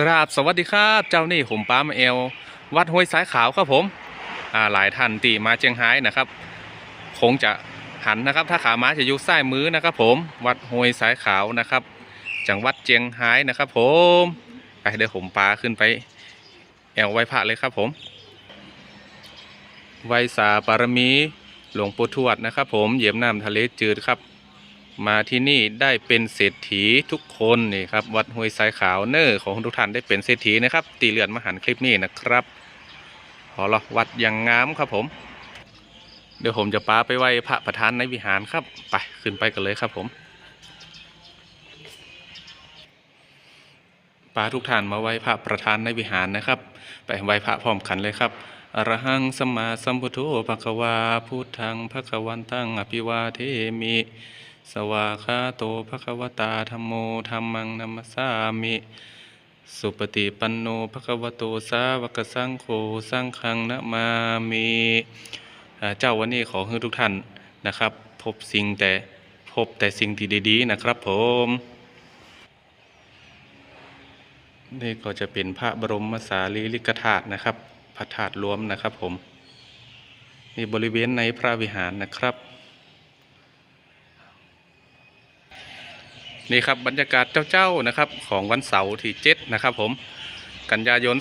กราบสวัสดีครับเจ้านี่ผมป้ามาเอล วัดห้วยสายขาวครับผมอ่าหลายท่านที่มาเชียงไฮ้นะครับ คงจะหันนะครับ ถ้าขามาจะอยู่ซ้ายมือนะครับ ผมวัดห้วยสายขาวนะครับ จังหวัดเชียงไฮ้นะครับ ผมไปเดี๋ยวผมปาขึ้นไปแอวไว้พระเลยครับผมไวสาปารมีหลวงปู่ทวดนะครับ ผมเหยียบน้ำทะเลจืดครับ มาที่นี่ได้เป็นเศรษฐีทุกคนนี่ครับวัดห้วยทรายขาวเนอร์ของทุกท่านได้เป็นเศรษฐีนะครับ ตีเลือนมาหันคลิปนี้นะครับพอละวัดยังงามครับผม เดี๋ยวผมจะป้าไปไหว้พระประธานในวิหารครับ ไปขึ้นไปกันเลยครับผมป้าทุกท่านมาไหว้พระประธานในวิหารนะครับ ไปไหว้พระพร้อมกันเลยครับอรหังสมมาสัมพุทโธภควาพุทธังภควันตังอภิวาเทมิ สวาคาโตภควตาธรรมโมธรรมังนัมสสามิ สุปฏิปันโนภควโตสาวกสังโฆสังฆังนะมามิเจ้าวันนี้ขอให้ทุกท่านนะครับ พบสิ่งแต่พบแต่สิ่งที่ดีๆนะครับผมนี่ก็จะเป็นพระบรมสารีริกธาตุนะครับ พระธาตุรวมนะครับผม นี่บริเวณในพระวิหารนะครับ นี่ครับบรรยากาศเจ้าๆนะครับของวันเสาร์ที่7นะครับผมกันยายน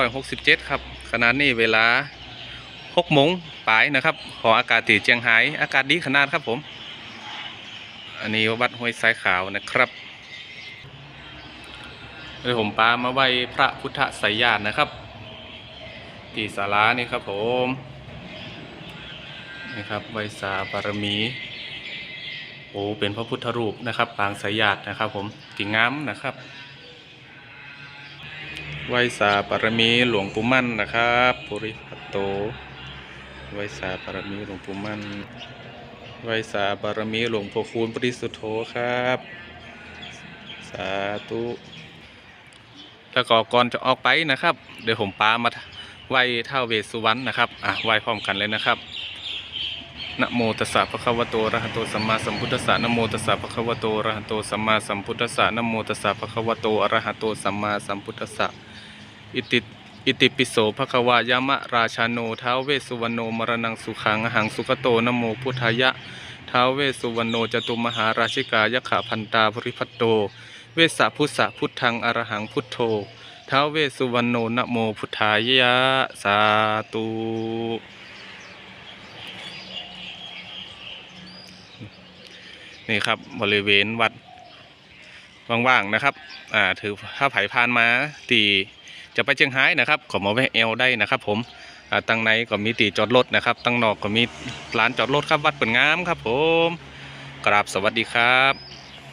2567 ครับขณะนี้เวลา6โมงปลายนะครับของอากาศที่เจียงไฮ้อากาศดีขนาดครับผม อันนี้วัดห้วยสายขาวนะครับเดี๋ยวผมปามาไหว้พระพุทธไสยญาตินะครับที่ศาลานี่ครับผมนี่ครับไหว้สาบารมี โอ้เป็นพระพุทธรูปนะครับ ปางสายญาตินะครับ ผมกิ่งงามนะครับไหวสาปารมีหลวงปู่มั่นนะครับปุริพัตโตไหวสาปารมีหลวงปู่มั่นไหวสาปารมีหลวงพ่อคูณปริสุทธโธครับ สาธุแล้วก็ก่อนจะออกไปนะครับ เดี๋ยวผมปามาไหวท้าวเวสสุวรรณนะครับอะไหวพร้อมกันเลยนะครับ นะโมตัสสะภะคะวะโตอะระหะโตสัมมาสัมพุทธัสสะนะโมตัสสะภะคะวะโตอะระหะโตสัมมาสัมพุทธัสสะนะโมตัสสะภะคะวะโตอะระหะโตสัมมาสัมพุทธัสสะอิติอิติปิโสภะคะวายามะราชาโนท้าวเวสสุวรรณโนมรณังสุขังอหังสุขโตนะโมพุทธายะท้าวเวสสุวรรณโนจตุมหาราชิกายะขะพันตาภริพัตโต เวสสะพุทธะพุทธังอรหังพุทโธท้าวเวสสุวรรณโนนะโมพุทธายะสาธุ นี่ครับบริเวณวัดว่างๆนะครับ อ่า ถือถ้าไผ่พานมาตีจะไปเชียงไฮ้นะครับขอมาแวะเอลได้นะครับ ผมอ่าตั้งในก็มีตีจอดรถนะครับ ตั้งนอกก็มีร้านจอดรถครับวัดเปิดงามครับ ผมกราบสวัสดีครับ